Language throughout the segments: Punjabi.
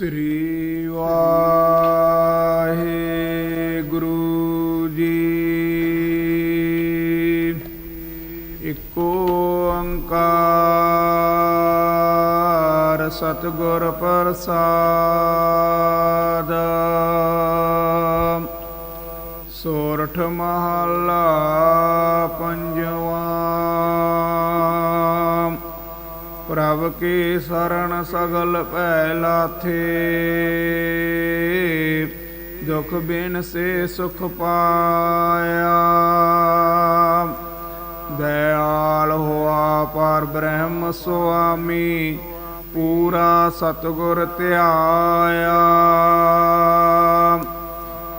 ਸ੍ਰੀ ਵਾਹਿਗੁਰੂ ਜੀ। ਇਕੋ ਓੰਕਾਰ ਸਤਿਗੁਰ ਪ੍ਰਸਾਦ। ਸੋਰਠ ਮਹਲਾ ਪੰਜਵਾਂ ਪ੍ਰਭ ਕੀ ਸਰਣ ਸਗਲ ਭੈ ਲਾਥੇ ਦੁਖ ਬਿਨ ਸੇ ਸੁਖ ਪਾਇਆ। ਦਇਆਲ ਹੋਆ ਪਰ ਬ੍ਰਹਮ ਸੁਆਮੀ, ਪੂਰਾ ਸਤਗੁਰ ਧਿਆਇਆ।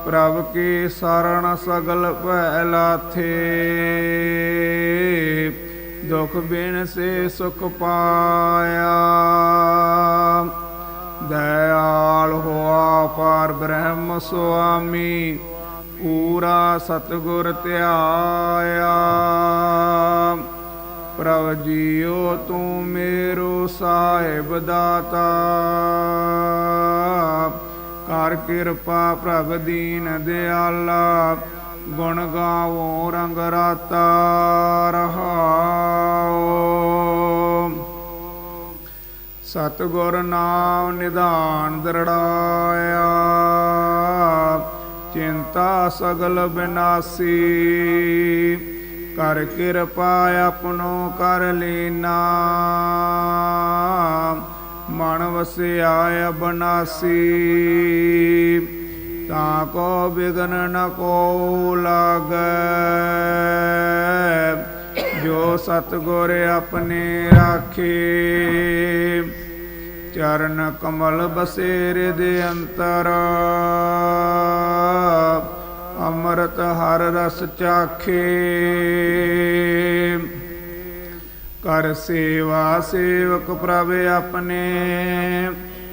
ਪ੍ਰਭ ਕੀ ਸਰਣ ਸਗਲ ਭੈ ਲਾਥੇ ਦੁਖ ਬਿਨ ਸੇ ਸੁਖ ਪਾਇਆ। ਦਇਆਲ ਹੋਆ ਪਰ ਬ੍ਰਹਮ ਸੁਆਮੀ, ਪੂਰਾ ਸਤਗੁਰ ਧਿਆਇਆ। ਪ੍ਰਭ ਜੀਓ ਤੂੰ ਮੇਰੋ ਸਾਹਿਬ ਦਾਤਾ। ਕਰ ਕਿਰਪਾ ਪ੍ਰਭ ਦੀਨ ਦਿਆਲਾ। ਗੁਣ ਗਾਵੋ, ਰੰਗ ਰਾਤਾ ਰਹਾਓ। ਸਤਿਗੁਰ ਨਾਮ ਨਿਧਾਨ ਦਰੜਾਇਆ, ਚਿੰਤਾ ਸਗਲ ਬਿਨਾਸੀ। ਕਰ ਕਿਰਪਾ ਆਪਣੋ ਕਰ ਲੈਨਾ, ਮਨ ਵਸਿਆ ਅਬਨਾਸੀ ਤਾਂ ਕੋ ਬਿਗਨ ਨ ਕੋ ਲਾਗੈ। ਜੋ ਸਤਗੁਰ ਆਪਣੇ ਰਾਖੇ, ਚਰਨ ਕਮਲ ਬਸੇਰੇ ਦੇ ਅੰਤਰ। ਅੰਮ੍ਰਿਤ ਹਰ ਰਸ ਚਾਖੇ। ਕਰ ਸੇਵਾ ਸੇਵਕ ਪ੍ਰਭ ਆਪਣੇ।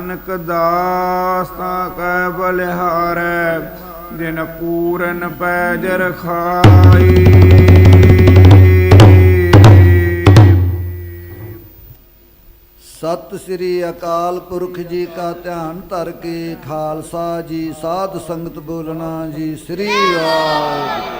ਨਾਨਕ ਦਾਸ ਤਾਂ ਕੈ ਬਲਿਹਾਰੈ ਜਿਨ ਪੂਰਨ ਪੈਜ ਰਖਾਈ। ਸਤਿ ਸ੍ਰੀ ਅਕਾਲ ਪੁਰਖ ਜੀ ਕਾ ਧਿਆਨ ਧਰ ਕੇ ਖਾਲਸਾ ਜੀ, ਸਾਧ ਸੰਗਤ ਬੋਲਣਾ ਜੀ, ਸ੍ਰੀ ਵਾਹਿਗੁਰੂ।